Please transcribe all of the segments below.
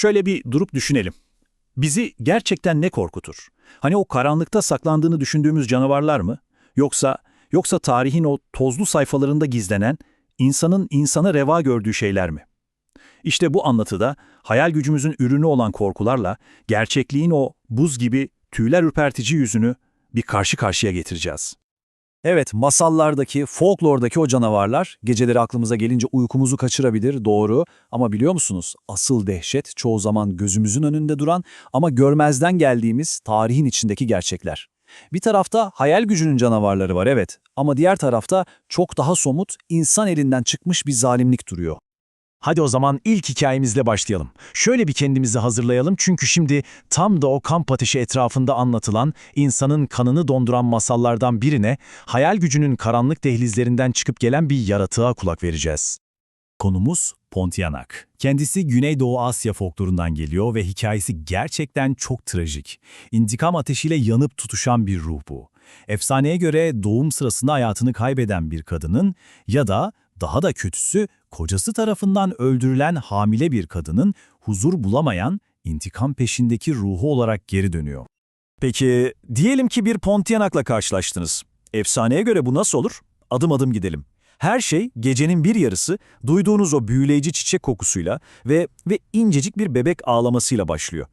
Şöyle bir durup düşünelim. Bizi gerçekten ne korkutur? Hani o karanlıkta saklandığını düşündüğümüz canavarlar mı? Yoksa yoksa tarihin o tozlu sayfalarında gizlenen, insanın insana reva gördüğü şeyler mi? İşte bu anlatıda hayal gücümüzün ürünü olan korkularla gerçekliğin o buz gibi tüyler ürpertici yüzünü bir karşı karşıya getireceğiz. Evet, masallardaki, folklordaki o canavarlar geceleri aklımıza gelince uykumuzu kaçırabilir, doğru. Ama biliyor musunuz, asıl dehşet çoğu zaman gözümüzün önünde duran ama görmezden geldiğimiz tarihin içindeki gerçekler. Bir tarafta hayal gücünün canavarları var evet ama diğer tarafta çok daha somut, insan elinden çıkmış bir zalimlik duruyor. Hadi o zaman ilk hikayemizle başlayalım. Şöyle bir kendimizi hazırlayalım çünkü şimdi tam da o kamp ateşi etrafında anlatılan, insanın kanını donduran masallardan birine, hayal gücünün karanlık dehlizlerinden çıkıp gelen bir yaratığa kulak vereceğiz. Konumuz Pontianak. Kendisi Güneydoğu Asya folklorundan geliyor ve hikayesi gerçekten çok trajik. İntikam ateşiyle yanıp tutuşan bir ruh bu. Efsaneye göre doğum sırasında hayatını kaybeden bir kadının ya da daha da kötüsü kocası tarafından öldürülen hamile bir kadının huzur bulamayan, intikam peşindeki ruhu olarak geri dönüyor. Peki, diyelim ki bir Pontianak'la karşılaştınız. Efsaneye göre bu nasıl olur? Adım adım gidelim. Her şey gecenin bir yarısı duyduğunuz o büyüleyici çiçek kokusuyla ve ve incecik bir bebek ağlamasıyla başlıyor.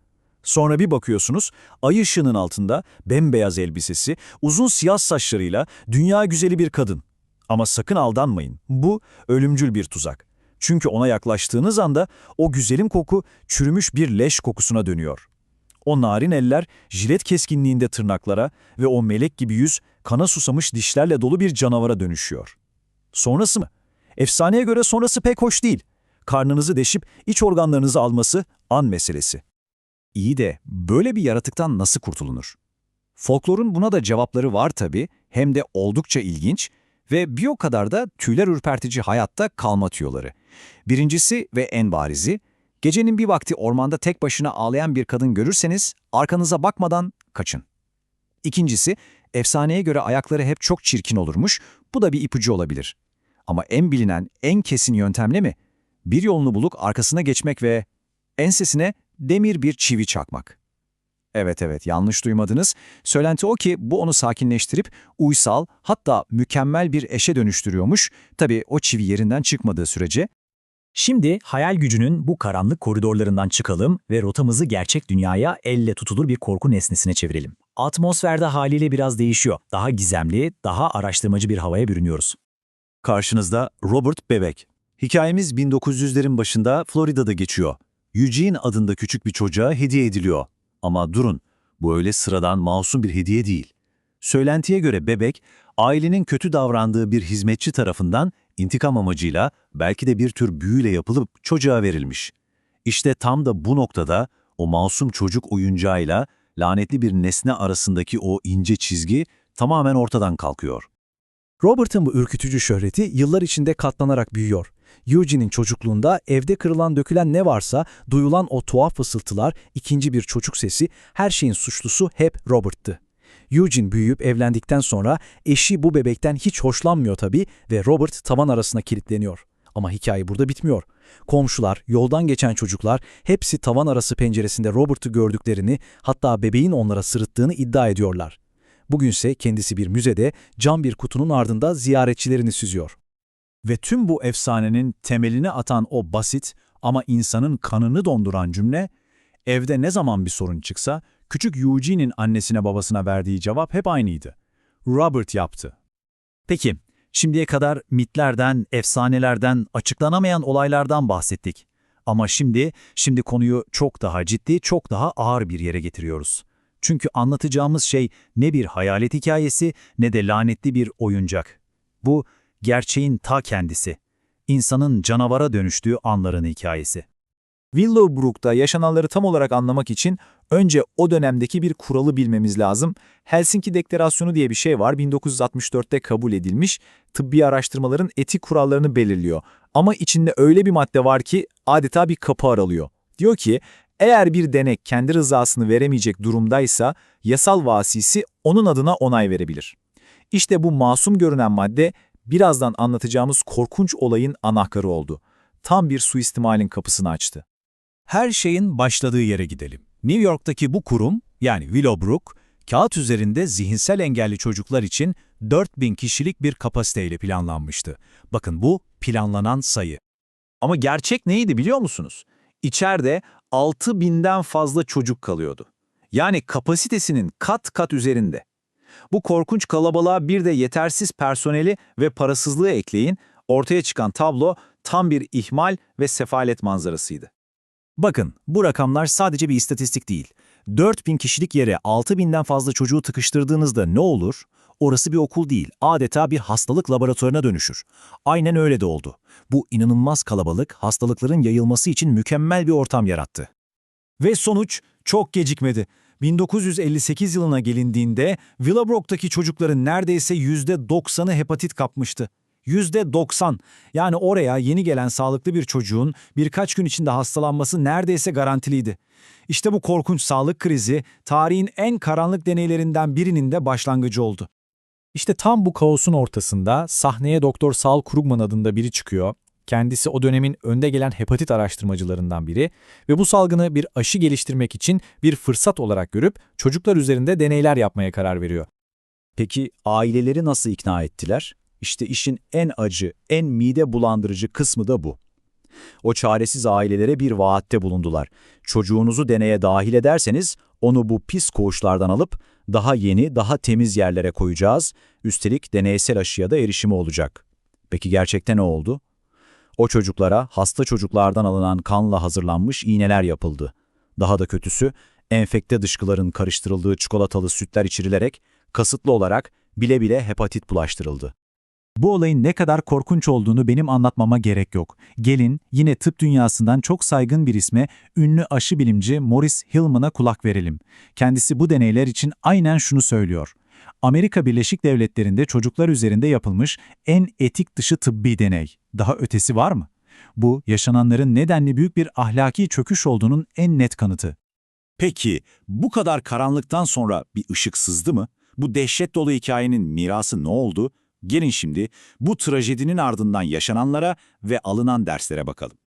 Sonra bir bakıyorsunuz, ay ışığının altında bembeyaz elbisesi, uzun siyah saçlarıyla dünya güzeli bir kadın. Ama sakın aldanmayın, bu ölümcül bir tuzak. Çünkü ona yaklaştığınız anda o güzelim koku çürümüş bir leş kokusuna dönüyor. O narin eller jilet keskinliğinde tırnaklara ve o melek gibi yüz kana susamış dişlerle dolu bir canavara dönüşüyor. Sonrası mı? Efsaneye göre sonrası pek hoş değil. Karnınızı deşip iç organlarınızı alması an meselesi. İyi de böyle bir yaratıktan nasıl kurtulunur? Folklorun buna da cevapları var tabii, hem de oldukça ilginç ve bir o kadar da tüyler ürpertici hayatta kalma tüyoları. Birincisi ve en barizi, gecenin bir vakti ormanda tek başına ağlayan bir kadın görürseniz arkanıza bakmadan kaçın. İkincisi, efsaneye göre ayakları hep çok çirkin olurmuş, bu da bir ipucu olabilir. Ama en bilinen, en kesin yöntem ne mi? Bir yolunu bulup arkasına geçmek ve ensesine demir bir çivi çakmak. Evet evet yanlış duymadınız. Söylenti o ki bu onu sakinleştirip uysal hatta mükemmel bir eşe dönüştürüyormuş. Tabii o çivi yerinden çıkmadığı sürece. Şimdi hayal gücünün bu karanlık koridorlarından çıkalım ve rotamızı gerçek dünyaya elle tutulur bir korku nesnesine çevirelim. Atmosferde haliyle biraz değişiyor. Daha gizemli, daha araştırmacı bir havaya bürünüyoruz. Karşınızda Robert Bebek. Hikayemiz 1900'lerin başında Florida'da geçiyor. Eugene adında küçük bir çocuğa hediye ediliyor. Ama durun, bu öyle sıradan masum bir hediye değil. Söylentiye göre bebek, ailenin kötü davrandığı bir hizmetçi tarafından intikam amacıyla belki de bir tür büyüyle yapılıp çocuğa verilmiş. İşte tam da bu noktada o masum çocuk oyuncağıyla lanetli bir nesne arasındaki o ince çizgi tamamen ortadan kalkıyor. Robert'ın bu ürkütücü şöhreti yıllar içinde katlanarak büyüyor. Eugene'in çocukluğunda evde kırılan dökülen ne varsa duyulan o tuhaf fısıltılar, ikinci bir çocuk sesi, her şeyin suçlusu hep Robert'tı. Eugene büyüyüp evlendikten sonra eşi bu bebekten hiç hoşlanmıyor tabii ve Robert tavan arasına kilitleniyor. Ama hikaye burada bitmiyor. Komşular, yoldan geçen çocuklar hepsi tavan arası penceresinde Robert'ı gördüklerini hatta bebeğin onlara sırıttığını iddia ediyorlar. Bugünse kendisi bir müzede cam bir kutunun ardında ziyaretçilerini süzüyor. Ve tüm bu efsanenin temelini atan o basit ama insanın kanını donduran cümle, evde ne zaman bir sorun çıksa, küçük Eugene'in annesine babasına verdiği cevap hep aynıydı. Robert yaptı. Peki, şimdiye kadar mitlerden, efsanelerden, açıklanamayan olaylardan bahsettik. Ama şimdi, şimdi konuyu çok daha ciddi, çok daha ağır bir yere getiriyoruz. Çünkü anlatacağımız şey ne bir hayalet hikayesi ne de lanetli bir oyuncak. Bu, gerçeğin ta kendisi. İnsanın canavara dönüştüğü anların hikayesi. Willowbrook'ta yaşananları tam olarak anlamak için önce o dönemdeki bir kuralı bilmemiz lazım. Helsinki Deklarasyonu diye bir şey var, 1964'te kabul edilmiş, tıbbi araştırmaların etik kurallarını belirliyor. Ama içinde öyle bir madde var ki adeta bir kapı aralıyor. Diyor ki, eğer bir denek kendi rızasını veremeyecek durumdaysa, yasal vasisi onun adına onay verebilir. İşte bu masum görünen madde, birazdan anlatacağımız korkunç olayın anahtarı oldu. Tam bir suistimalin kapısını açtı. Her şeyin başladığı yere gidelim. New York'taki bu kurum, yani Willowbrook, kağıt üzerinde zihinsel engelli çocuklar için 4000 kişilik bir kapasiteyle planlanmıştı. Bakın bu planlanan sayı. Ama gerçek neydi biliyor musunuz? İçeride 6000'den fazla çocuk kalıyordu. Yani kapasitesinin kat kat üzerinde. Bu korkunç kalabalığa bir de yetersiz personeli ve parasızlığı ekleyin, ortaya çıkan tablo tam bir ihmal ve sefalet manzarasıydı. Bakın, bu rakamlar sadece bir istatistik değil. 4000 kişilik yere 6000'den fazla çocuğu tıkıştırdığınızda ne olur? Orası bir okul değil, adeta bir hastalık laboratuvarına dönüşür. Aynen öyle de oldu. Bu inanılmaz kalabalık, hastalıkların yayılması için mükemmel bir ortam yarattı. Ve sonuç çok gecikmedi. 1958 yılına gelindiğinde Willowbrook'taki çocukların neredeyse %90'ı hepatit kapmıştı. %90. Yani oraya yeni gelen sağlıklı bir çocuğun birkaç gün içinde hastalanması neredeyse garantiliydi. İşte bu korkunç sağlık krizi tarihin en karanlık deneylerinden birinin de başlangıcı oldu. İşte tam bu kaosun ortasında sahneye Doktor Sal Krugman adında biri çıkıyor. Kendisi o dönemin önde gelen hepatit araştırmacılarından biri ve bu salgını bir aşı geliştirmek için bir fırsat olarak görüp çocuklar üzerinde deneyler yapmaya karar veriyor. Peki aileleri nasıl ikna ettiler? İşte işin en acı, en mide bulandırıcı kısmı da bu. O çaresiz ailelere bir vaatte bulundular. Çocuğunuzu deneye dahil ederseniz onu bu pis koğuşlardan alıp daha yeni, daha temiz yerlere koyacağız. Üstelik deneysel aşıya da erişimi olacak. Peki gerçekten ne oldu? O çocuklara hasta çocuklardan alınan kanla hazırlanmış iğneler yapıldı. Daha da kötüsü, enfekte dışkıların karıştırıldığı çikolatalı sütler içirilerek kasıtlı olarak bile bile hepatit bulaştırıldı. Bu olayın ne kadar korkunç olduğunu benim anlatmama gerek yok. Gelin yine tıp dünyasından çok saygın bir isme, ünlü aşı bilimci Morris Hillman'a kulak verelim. Kendisi bu deneyler için aynen şunu söylüyor. Amerika Birleşik Devletleri'nde çocuklar üzerinde yapılmış en etik dışı tıbbi deney. Daha ötesi var mı? Bu, yaşananların nedenli büyük bir ahlaki çöküş olduğunun en net kanıtı. Peki bu kadar karanlıktan sonra bir ışık sızdı mı? Bu dehşet dolu hikayenin mirası ne oldu? Gelin şimdi bu trajedinin ardından yaşananlara ve alınan derslere bakalım.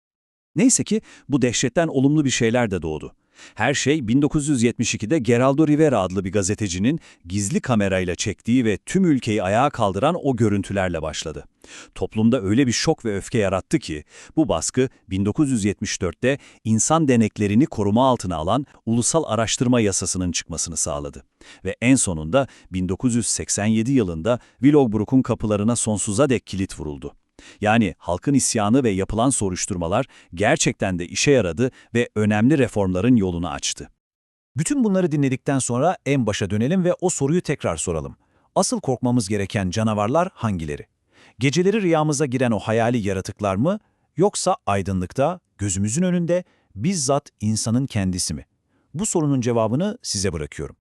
Neyse ki bu dehşetten olumlu bir şeyler de doğdu. Her şey 1972'de Geraldo Rivera adlı bir gazetecinin gizli kamerayla çektiği ve tüm ülkeyi ayağa kaldıran o görüntülerle başladı. Toplumda öyle bir şok ve öfke yarattı ki bu baskı 1974'te insan deneklerini koruma altına alan Ulusal Araştırma Yasası'nın çıkmasını sağladı. Ve en sonunda 1987 yılında Willowbrook'un kapılarına sonsuza dek kilit vuruldu. Yani halkın isyanı ve yapılan soruşturmalar gerçekten de işe yaradı ve önemli reformların yolunu açtı. Bütün bunları dinledikten sonra en başa dönelim ve o soruyu tekrar soralım. Asıl korkmamız gereken canavarlar hangileri? Geceleri rüyamıza giren o hayali yaratıklar mı? Yoksa aydınlıkta, gözümüzün önünde bizzat insanın kendisi mi? Bu sorunun cevabını size bırakıyorum.